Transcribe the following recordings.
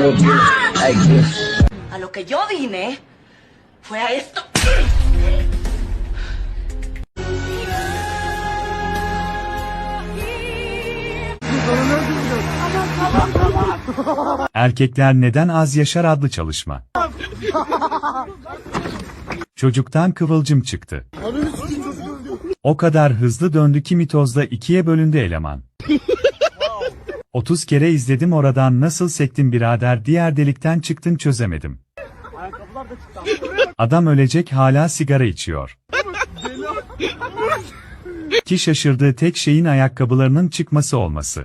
little bit like this. A lo que yo vine fue a esto. Erkekler Neden Az Yaşar adlı çalışma. Çocuktan kıvılcım çıktı. O kadar hızlı döndü ki mitozda ikiye bölündü eleman. 30 kere izledim oradan nasıl sektin birader diğer delikten çıktın çözemedim. Adam ölecek hala sigara içiyor. Ki şaşırdığı tek şeyin ayakkabılarının çıkması olması.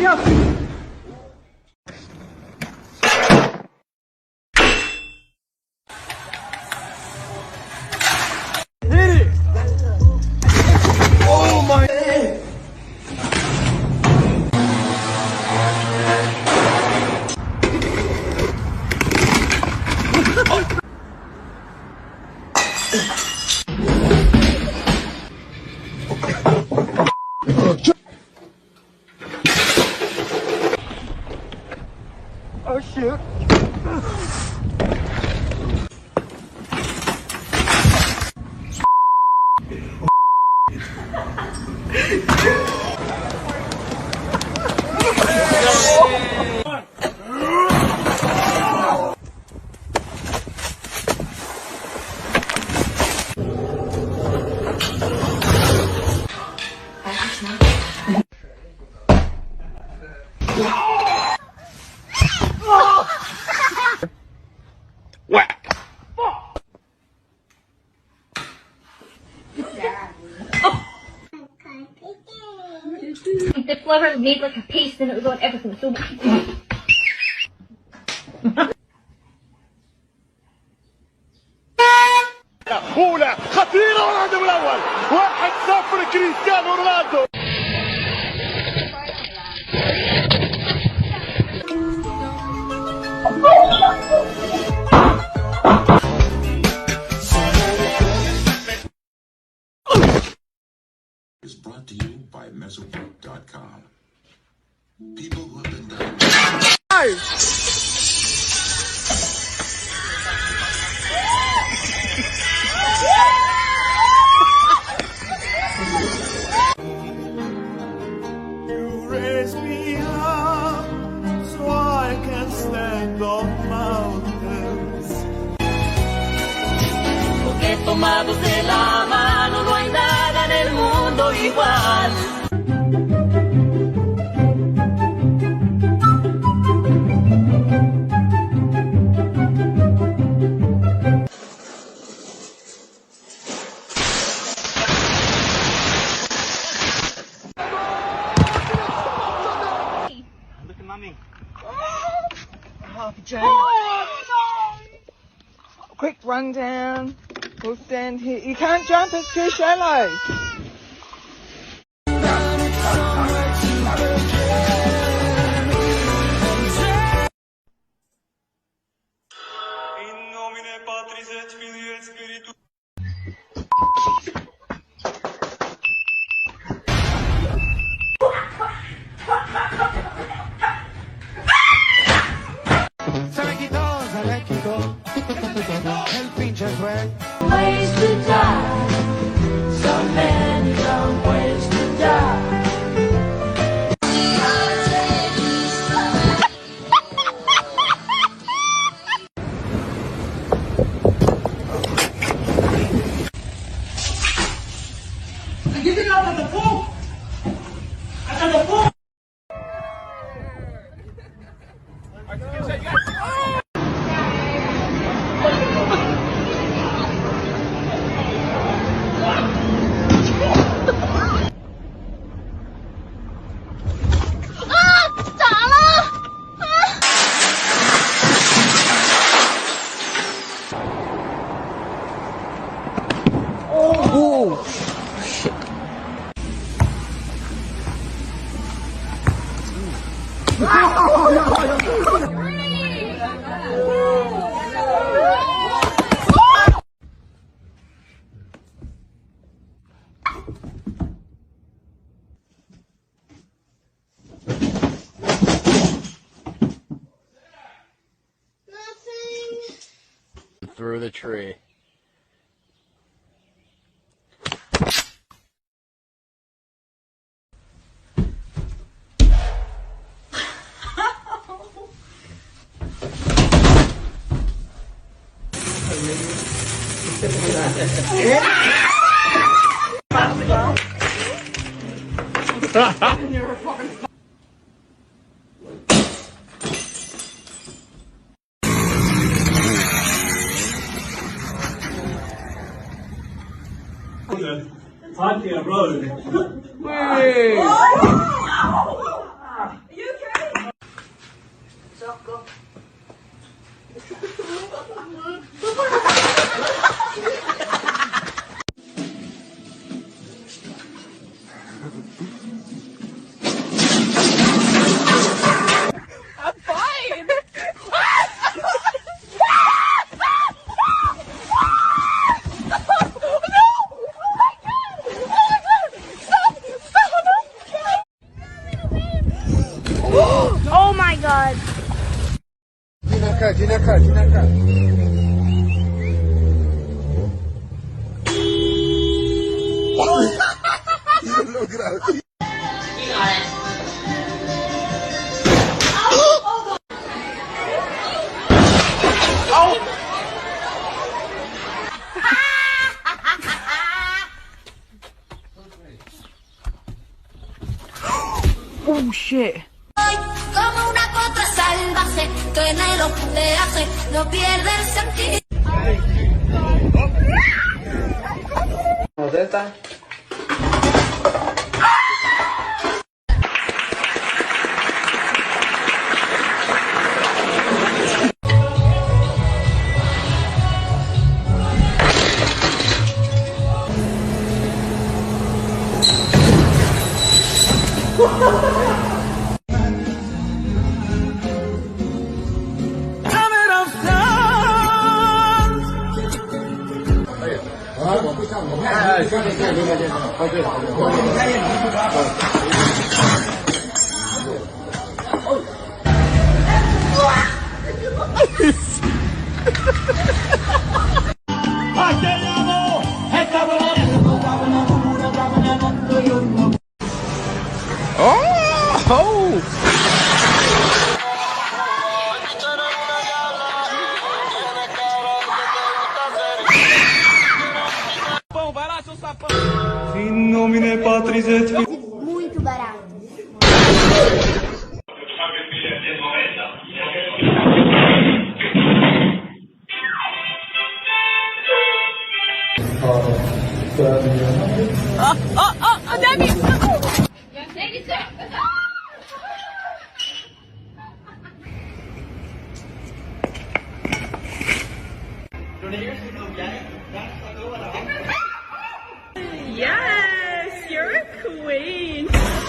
Yeah. flubber made like a paste and it was on everything. So is brought to you by Mesobook.com. People who have been diagnosed. Hey! tomados de la mano mundo igual. Look at mommy. Oh, Quick run down. We'll stand here. You can't jump, it's too shallow. Through the tree. Shit. Como una contra salvaje que en el oleaje no pierde el sentido. 哎，哎，谢谢谢谢谢谢姐，快谢。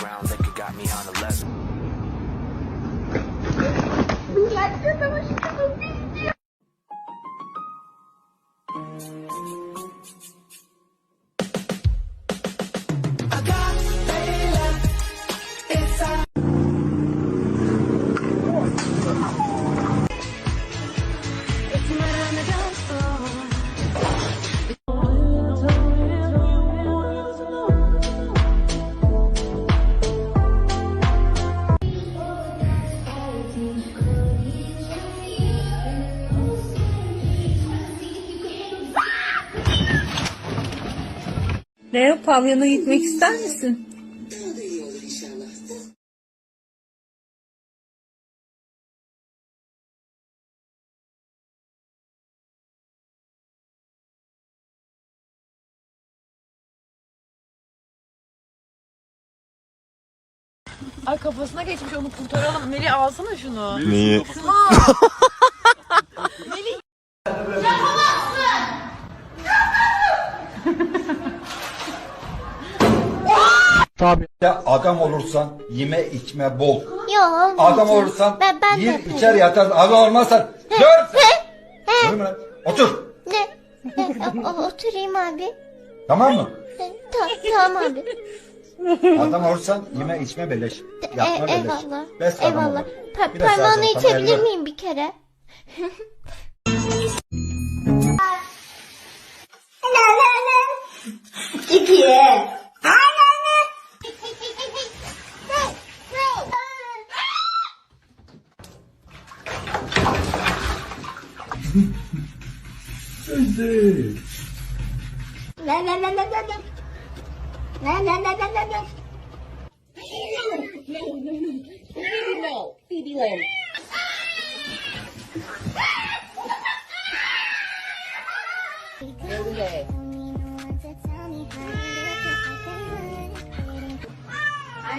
brown liquor got me on 11. Relax, Ne pavyona gitmek ister misin? Ay kafasına geçmiş onu kurtaralım. Melih alsana şunu. Neyi? Adam olursan yeme içme bol. Yok. Adam olursan Ben- ben de yer yaparım. içer yatar. Adam olmazsan dört. Otur. Ne? E, o- Oturayım abi. Tamam mı? E, Ta- tamam abi. Adam olursan yeme içme beleş. E, Yapma beleş. eyvallah. Bes adam Eyvallah. Pa- Bir de sağ parmağını elini- miyim bir kere? I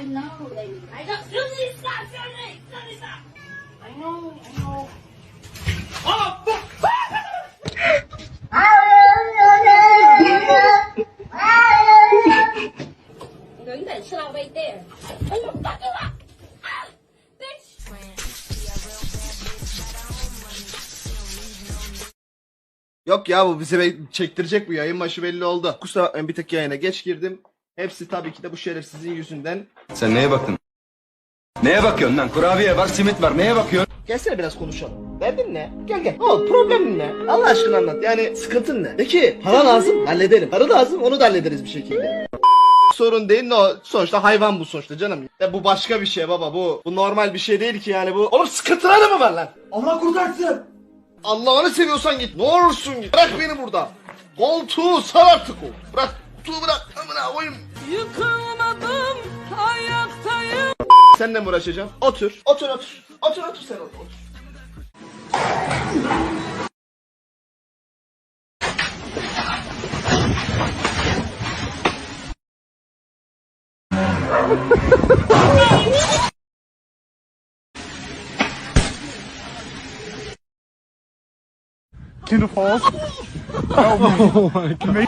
know, lady. I know. Susie, stop! Susie, Susie, stop! I know, I know. Yok ya bu bize çektirecek bu yayın başı belli oldu. Kusura bakmayın bir tek yayına geç girdim. Hepsi tabii ki de bu şerefsizin yüzünden. Sen neye baktın? Neye bakıyorsun lan? Kurabiye var, simit var. Neye bakıyorsun? Gelsene biraz konuşalım. Derdin ne? Gel gel. Ne oldu? Problemin ne? Allah aşkına anlat. Yani sıkıntın ne? De ki para lazım halledelim. Para lazım onu da hallederiz bir şekilde. sorun değil. No, sonuçta hayvan bu sonuçta canım. Ya bu başka bir şey baba bu. Bu normal bir şey değil ki yani bu. Oğlum sıkıntıları mı var lan? Allah kurtarsın. Allah'ını seviyorsan git. Ne olursun git. Bırak beni burada. Koltuğu sar artık o. Bırak. Koltuğu bırak. Amına koyayım. Yıkılmadım ayaktayım. Seninle mi uğraşacağım? Otur. Otur otur. Otur otur sen otur. otur. Kindle Falls. oh my god.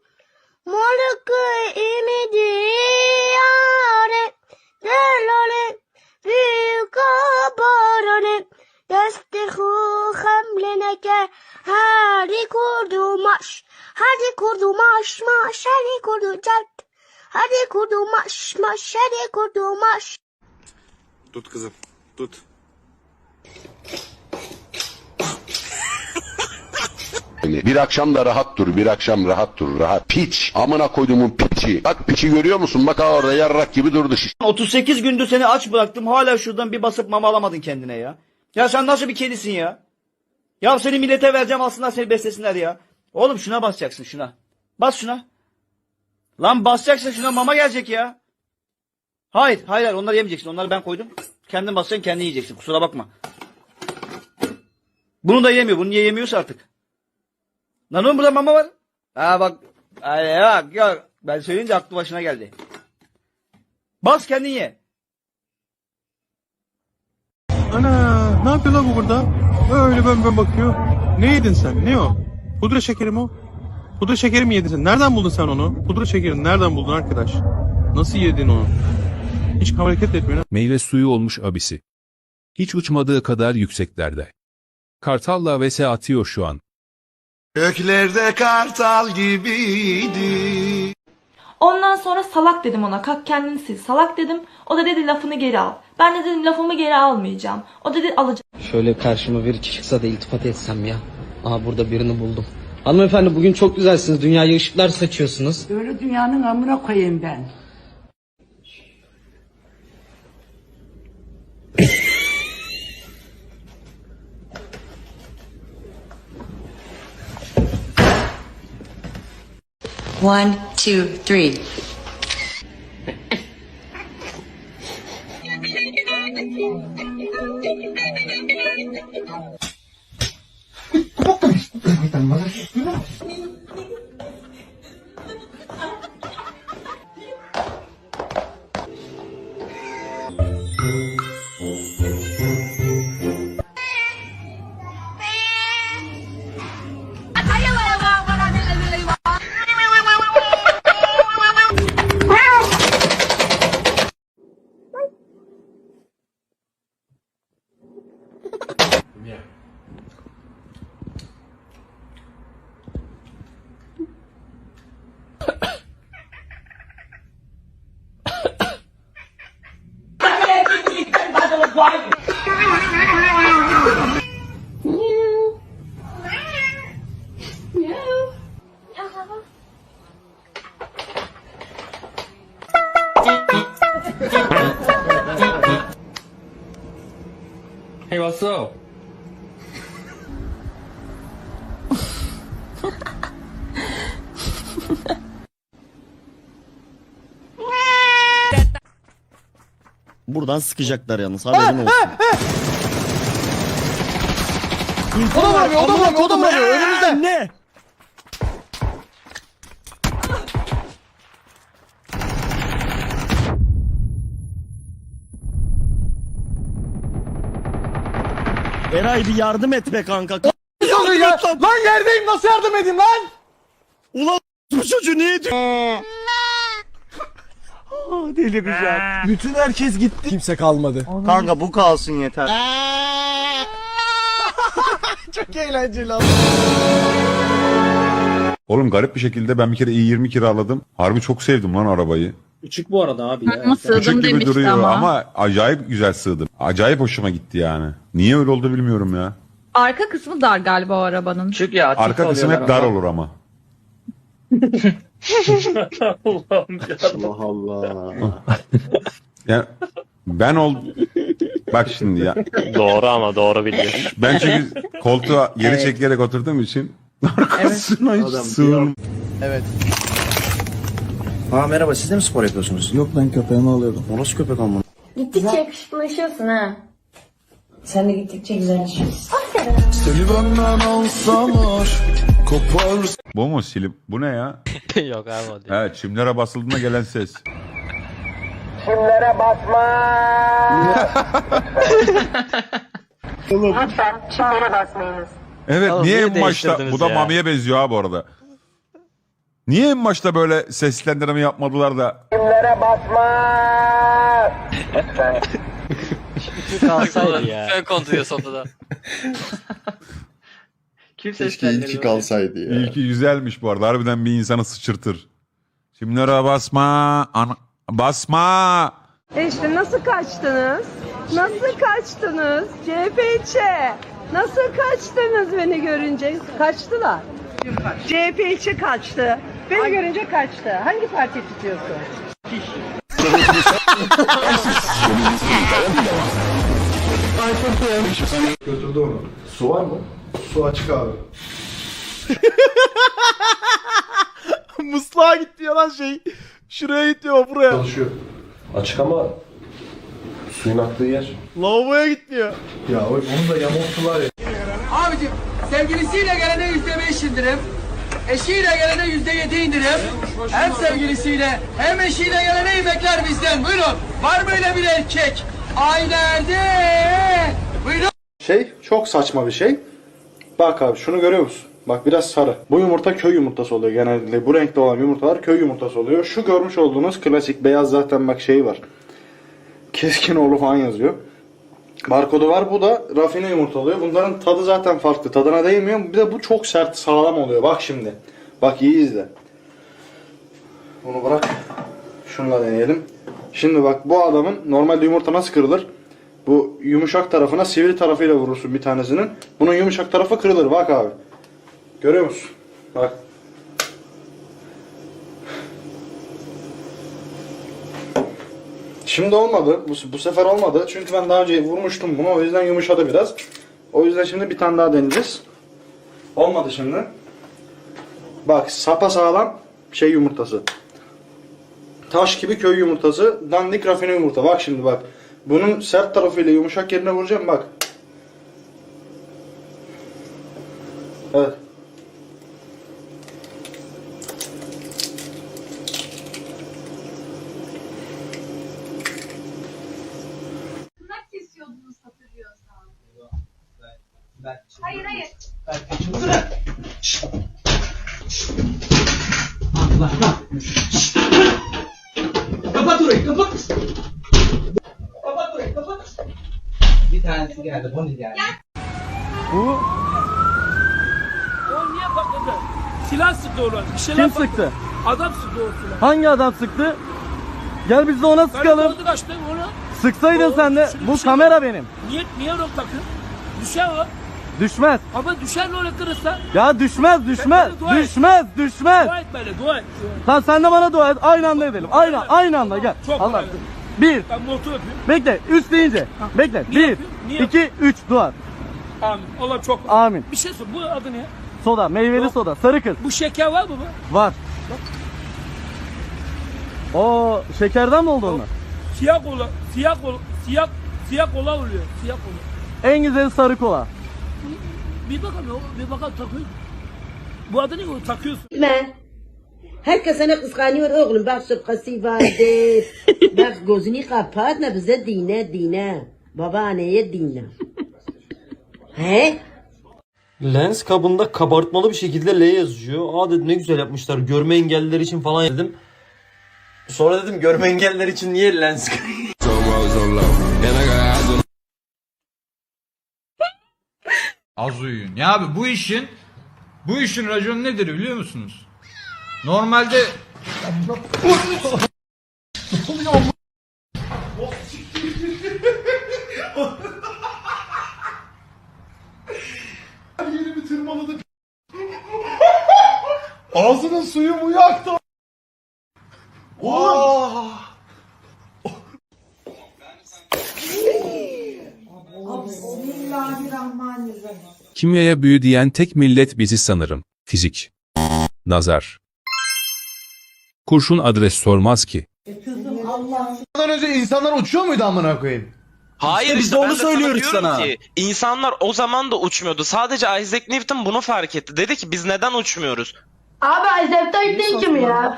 Moluk imidi yare delone büyük abarone destehu hamleneke hadi kurdu maş hadi kurdu maş maş hadi kurdu celt hadi kurdu maş maş hadi kurdu maş Tut kızım tut. Bir akşam da rahat dur, bir akşam rahat dur, rahat. Piç, amına koyduğumun piçi. Bak piçi görüyor musun? Bak ha orada yarrak gibi durdu şiş. 38 gündür seni aç bıraktım. Hala şuradan bir basıp mama alamadın kendine ya. Ya sen nasıl bir kedisin ya? Ya seni millete vereceğim aslında seni beslesinler ya. Oğlum şuna basacaksın şuna. Bas şuna. Lan basacaksın şuna mama gelecek ya. Hayır hayır hayır, onları yemeyeceksin. Onları ben koydum. Kendin basacaksın kendin yiyeceksin. Kusura bakma. Bunu da yemiyor. Bunu niye yemiyorsa artık. Lan oğlum burada mama var. Ha bak. Ay bak gör. Ben söyleyince aklı başına geldi. Bas kendin ye. Ana ne yapıyor lan bu burada? Öyle ben ben bakıyor. Ne yedin sen? Ne o? Pudra şekeri mi o? Pudra şekeri mi yedin sen? Nereden buldun sen onu? Pudra şekerini nereden buldun arkadaş? Nasıl yedin onu? Hiç hareket etmiyor. Meyve suyu olmuş abisi. Hiç uçmadığı kadar yükseklerde. Kartalla vs atıyor şu an. Göklerde kartal gibiydi. Ondan sonra salak dedim ona. Kalk kendini sil. Salak dedim. O da dedi lafını geri al. Ben de dedim lafımı geri almayacağım. O dedi alacağım. Şöyle karşıma bir çıksa da iltifat etsem ya. Aha burada birini buldum. Hanımefendi bugün çok güzelsiniz. Dünyaya ışıklar saçıyorsunuz. Böyle dünyanın amına koyayım ben. One, two, three. Yeah. Buradan sıkacaklar yalnız haberin olsun. O da vuruyor, o da vuruyor, o da vuruyor. Önümüzde. Ne? Eray bir yardım et be kanka. Yok ya. Lan yerdeyim nasıl yardım edeyim lan? Ulan bu çocuğu niye diyor? Delireceğim. Bütün herkes gitti. Kimse kalmadı. Kanka bu kalsın yeter. Çok eğlenceli Oğlum garip bir şekilde ben bir kere i20 kiraladım. Harbi çok sevdim lan arabayı. Küçük bu arada abi ya. Ama Küçük sığdım gibi demişti duruyor ama. ama. acayip güzel sığdım. Acayip hoşuma gitti yani. Niye öyle oldu bilmiyorum ya. Arka kısmı dar galiba o arabanın. Küçük ya. Arka kısım hep oluyorlar dar ama. olur ama. Allah Allah. Yani ben ol... Bak şimdi ya. Doğru ama doğru biliyor. Ben çünkü koltuğa geri çekerek oturduğum için arkasına hiç Adam sığın. Evet. Aa merhaba siz de mi spor yapıyorsunuz? Yok ben köpeğimi alıyordum. O nasıl köpek ama? Gittikçe yakışıklılaşıyorsun ha. Sen de gittikçe güzelleşiyorsun. Seni benden alsalar kopar. Bu mu silip? Bu ne ya? Yok abi o değil. Evet çimlere basıldığında gelen ses. Lütfen çimlere basmayınız. Evet Oğlum, niye niye en başta değiştirdiniz bu da ya? Mami'ye benziyor ha bu arada. Niye en başta böyle seslendirme yapmadılar da Kalsaydı ya. Sen kontrolü sonunda da. Kim Keşke ilki kalsaydı ya. İlki güzelmiş bu arada. Harbiden bir insanı sıçırtır. Çimlere basma. Ana, basma. E işte nasıl kaçtınız? Nasıl kaçtınız? CHP'çe. Nasıl kaçtınız beni görünce? Kaçtılar. CHP'çe kaçtı. Beni görünce kaçtı. Hangi parti tutuyorsun? Götürdü onu. Su var mı? Su açık abi. Musluğa gitti ya lan şey. Şuraya gidiyor buraya. Çalışıyor. Açık ama suyun aktığı yer. Lavaboya gitmiyor. Ya onun da yamultular ya. Abicim sevgilisiyle gelene yüzde beş indirim. Eşiyle gelene yüzde yedi indirim. Hem sevgilisiyle hem eşiyle gelene yemekler bizden. Buyurun. Var mı öyle bir erkek? Ailede. Buyurun. Şey çok saçma bir şey. Bak abi şunu görüyor musun? Bak biraz sarı. Bu yumurta köy yumurtası oluyor genellikle. Bu renkte olan yumurtalar köy yumurtası oluyor. Şu görmüş olduğunuz klasik beyaz zaten bak şeyi var. Keskinoğlu falan yazıyor. Barkodu var. Bu da rafine yumurta oluyor. Bunların tadı zaten farklı. Tadına değmiyor. Bir de bu çok sert sağlam oluyor. Bak şimdi. Bak iyi izle. Bunu bırak. Şunla deneyelim. Şimdi bak bu adamın normalde yumurta nasıl kırılır? Bu yumuşak tarafına sivri tarafıyla vurursun bir tanesinin. Bunun yumuşak tarafı kırılır. Bak abi. Görüyor musun? Bak. Şimdi olmadı. Bu, bu sefer olmadı. Çünkü ben daha önce vurmuştum bunu. O yüzden yumuşadı biraz. O yüzden şimdi bir tane daha deneyeceğiz. Olmadı şimdi. Bak sapa sağlam şey yumurtası. Taş gibi köy yumurtası. Dandik rafine yumurta. Bak şimdi bak. Bunun sert tarafıyla yumuşak yerine vuracağım bak. Evet. kesiyordunuz hatırlıyorsan. Hayır hayır. Kapat orayı kapat. Kapat orayı kapat. Bir tanesi geldi. Bunu geldi. O niye patladı? Silah sıktı ona. Bir şeyler Kim sıktı? Adam sıktı o silahı. Hangi adam sıktı? Gel biz de ona Ben koltuk açtım onu. Sıksaydın O- sen de. Bu şunu- kamera benim. Niye, niye rol takın? Düşer o. Düşmez. Ama düşer rol kırırsa. Ya düşmez düşmez. Ben- ben dua et. Düşmez düşmez. Dua et böyle dua et. Lan sen de bana dua et. Aynı anda edelim. Aynı aynı anda gel. Çok Allah. kolay. Bir. Ben montu öpeyim. Bekle. Üç deyince. Bekle. Bir. Niye iki, üç. Dua. Amin. Allah çok. Amin. Bir şey sor. Bu adı ne? Soda. Meyveli Yok. soda. Sarı kız. Bu şeker var mı bu? Var. O şekerden mi oldu onlar? siyah kola, siyah kola, siyah, siyah kola oluyor. Siyah kola. En güzel sarı kola. Bir bakalım, bir bakalım takıyor. Bu adı ne o? Takıyorsun. Ben. Herkes seni kıskanıyor oğlum. Bak şapkası vardır. Bak gözünü kapatma bize dine dine. Babaanneye dine. He? Lens kabında kabartmalı bir şekilde L yazıyor. Aa dedim ne güzel yapmışlar. Görme engelliler için falan dedim. Sonra dedim görme engelliler için niye lens? Az uyuyun. Ya abi bu işin bu işin raconu nedir biliyor musunuz? Normalde Ağzının suyu mu yaktı? Oğlum. Kimyaya büyü diyen tek millet bizi sanırım. Fizik. Nazar. Kurşun adres sormaz ki. Ondan önce insanlar uçuyor muydu amına koyayım? Hayır biz de onu söylüyoruz sana. Ki, insanlar o zaman da uçmuyordu. Sadece Isaac Newton bunu fark etti. Dedi ki biz neden uçmuyoruz? Abi Newton kim ya?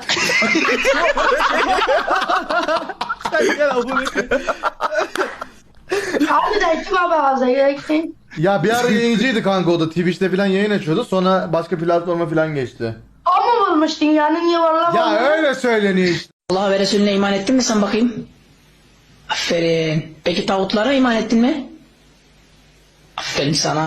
Harbiden kim abi Isaac Newton? Ya bir ara yayıncıydı kanka o da Twitch'te falan yayın açıyordu. Sonra başka platforma falan geçti. O mu bulmuş dünyanın yuvarlak Ya öyle söyleniyor işte. Allah ve Resulüne iman ettin mi sen bakayım? Aferin. Peki tağutlara iman ettin mi? Aferin sana.